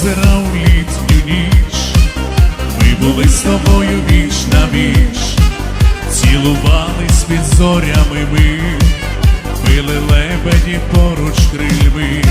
озера літню ніч, ми були з тобою віч на віч, цілувались під зорями ми, пили лебеді поруч крильми.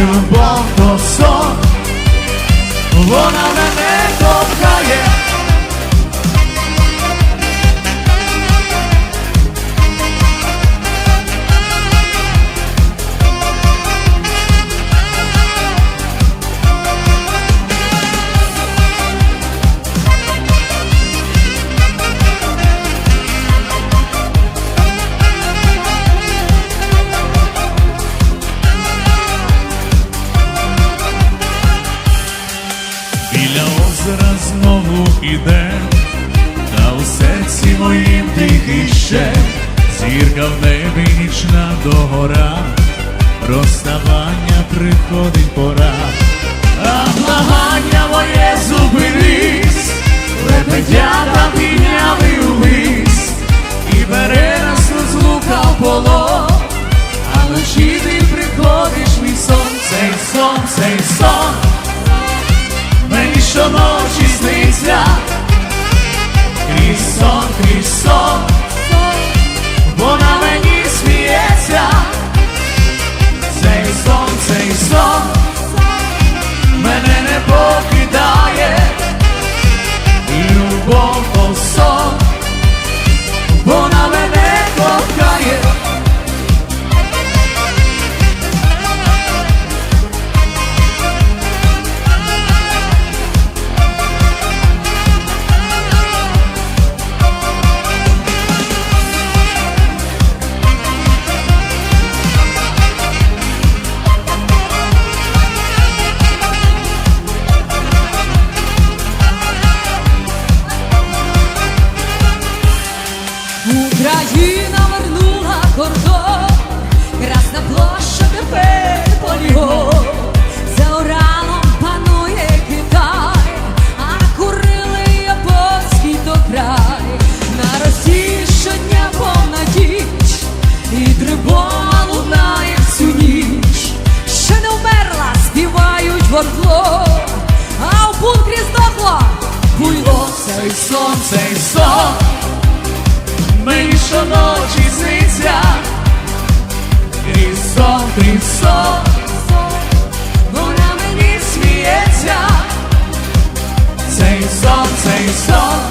Любов то сон, вона іде, та у серці моїм тихий ще, зірка в небі нічна догора, розставання приходить пора, а благання моє зупинись, лебедята підняли увись, і бере нас розлука в полон, а вночі ти приходиш мій сон, цей сон, цей сон. Мені щоночі сниться, крізь сон, І сон, цей сон, мені щоночі сниться, і сон, твій сон, вона мені сміється, цей сон, цей сон.